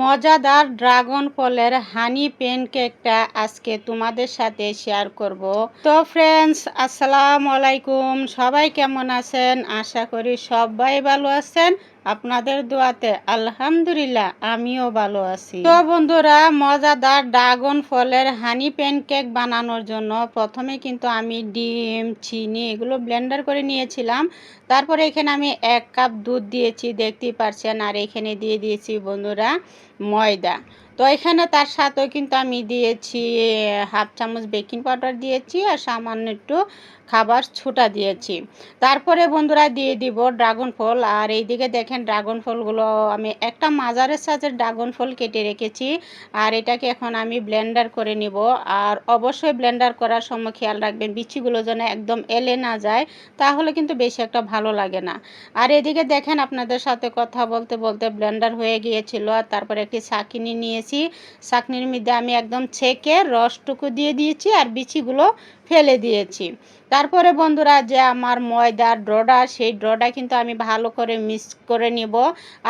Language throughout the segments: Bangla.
মজাদার ড্রাগন ফলের হানি কেকটা আজকে তোমাদের সাথে শেয়ার করব। তো ফ্রেন্ডস আসসালাম আলাইকুম। সবাই কেমন আছেন? আশা করি সবাই ভালো আছেন। আপনাদের দোয়াতে, আলহামদুলিল্লাহ, আমিও ভালো আছি। তো বন্ধুরা, মজাদার ড্রাগন ফলের হানি কেক বানানোর জন্য প্রথমে কিন্তু আমি ডিম, চিনি এগুলো ব্লেন্ডার করে নিয়েছিলাম। তারপরে এখানে আমি এক কাপ দুধ দিয়েছি, দেখতেই পারছেন, আর এখানে দিয়ে দিয়েছি বন্ধুরা, ময়দা। তো এখানে তার সাথেও কিন্তু আমি দিয়েছি হাফ চামচ বেকিং পাউডার দিয়েছি আর সামান্য একটু খাবার ছোটা দিয়েছি। তারপরে বন্ধুরা দিয়ে দিব ড্রাগন ফল। আর এইদিকে দেখেন ড্রাগন ফলগুলো, আমি একটা মাজারের সাথে ড্রাগন ফল কেটে রেখেছি আর এটাকে এখন আমি ব্লেন্ডার করে নিব। আর অবশ্যই ব্লেন্ডার করার সময় খেয়াল রাখবেন, বিচিগুলো যেন একদম এলে না যায়, তাহলে কিন্তু বেশি একটা ভালো লাগে না। আর এদিকে দেখেন আপনাদের সাথে কথা বলতে বলতে ব্লেন্ডার হয়ে গিয়েছিল। আর তারপরে একটি সাকিনি নিয়েছি শাকনির মধ্যে আমি একদম ছেঁকে রসটুকু দিয়ে দিয়েছি আর বিচিগুলো ফেলে দিয়েছি। তারপরে বন্ধুরা যে আমার ময়দার ড্রডা সেই ড্রডা কিন্তু আমি ভালো করে মিক্স করে নিব।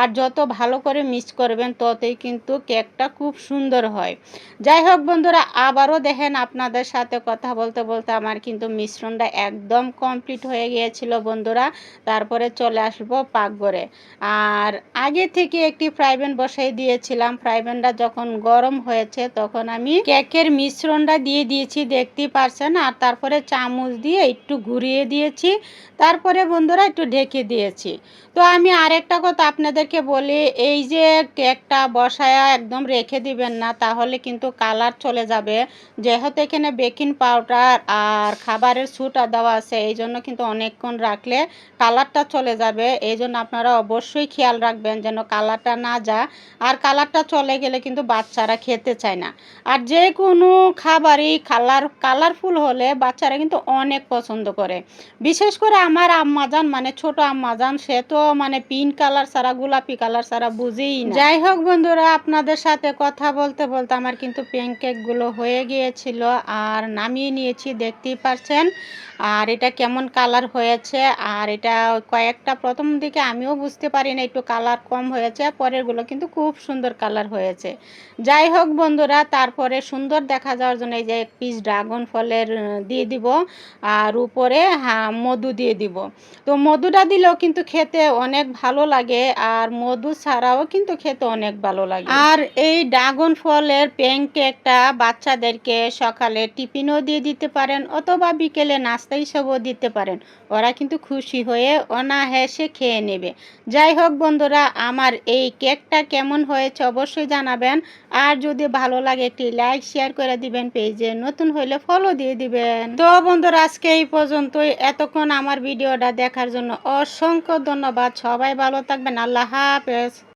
আর যত ভালো করে মিক্স করবেন, ততই কিন্তু কেকটা খুব সুন্দর হয়। যাই হোক বন্ধুরা, আবারও দেখেন আপনাদের সাথে কথা বলতে বলতে আমার কিন্তু মিশ্রণটা একদম কমপ্লিট হয়ে গিয়েছিল বন্ধুরা। তারপরে চলে আসব পাকঘরে। আর আগে থেকে একটি ফ্রাইপ্যান বসাই দিয়েছিলাম। ফ্রাইপ্যানটা যখন গরম হয়েছে, তখন আমি কেকের মিশ্রণটা দিয়ে দিয়েছি, দেখতেই পারছেন। আর তারপরে চামচ দিয়ে একটু ঘুরিয়ে দিয়েছি, তারপরে বন্ধুরা একটু ঢেকে দিয়েছি। তো আমি আরেকটা কথা আপনাদেরকে বলি, এই যে কেকটা বসায়া একদম রেখে দিবেন না, তাহলে কিন্তু কালার চলে যাবে। যেহেতু এখানে বেকিং পাউডার আর খাবারের সুটা দেওয়া আছে, এই জন্য কিন্তু অনেকক্ষণ রাখলে কালারটা চলে যাবে। এই জন্য আপনারা অবশ্যই খেয়াল রাখবেন যেন কালারটা না যা আর কালারটা চলে গেলে কিন্তু বাচ্চারা খেতে চায় না। আর যে কোনো খাবারই কালার, কালারফুল হলে বাচ্চারা কিন্তু অনেক পছন্দ করে। বিশেষ করে আমার আম্মাজান মানে ছোট আম্মাজান, সে তো মানে পিঙ্ক কালার ছাড়া, গোলাপি কালার ছাড়া বুঝেই যাই হোক বন্ধুরা, আপনাদের সাথে কথা বলতে বলতে আমার কিন্তু প্যানকেকগুলো হয়ে গিয়েছিল আর নামিয়ে নিয়েছি, দেখতেই পারছেন। আর এটা কেমন কালার হয়েছে, আর এটা কয়েকটা, প্রথম দিকে আমিও বুঝতে পারি না একটু কালার কম হয়েছে, পরেরগুলো কিন্তু খুব সুন্দর কালার হয়েছে। যাই হোক বন্ধুরা, তারপরে সুন্দর দেখা যাওয়ার জন্য এই যে এক পিস ড্রাগন ফলের দিয়ে দিব। আর উপরে হ্যাঁ মধু দিয়ে দিব। তো মধুটা দিলেও কিন্তু খেতে অনেক ভালো লাগে, আর মধু ছাড়াও কিন্তু খেতে অনেক ভালো লাগে। আর এই ড্রাগন ফলের প্যানকেকটা বাচ্চাদেরকে সকালে টিফিনও দিয়ে দিতে পারেন, অথবা বিকেলে নাস্তা হিসেবেও দিতে পারেন। ওরা কিন্তু খুশি হয়ে অনায়াসে খেয়ে নেবে। যাই হোক বন্ধুরা, আমার এই কেকটা কেমন হয়েছে অবশ্যই জানাবেন। আর যদি ভালো লাগে একটি লাইক, শেয়ার করে দিবেন। পেজে নতুন হলে ফলো দিয়ে দিবেন তো বন্ধুরা, আজকে এই পর্যন্তই। এতক্ষণ আমার ভিডিওটা দেখার জন্য অসংখ্য ধন্যবাদ। সবাই ভালো থাকবেন। আল্লাহ হাফেজ।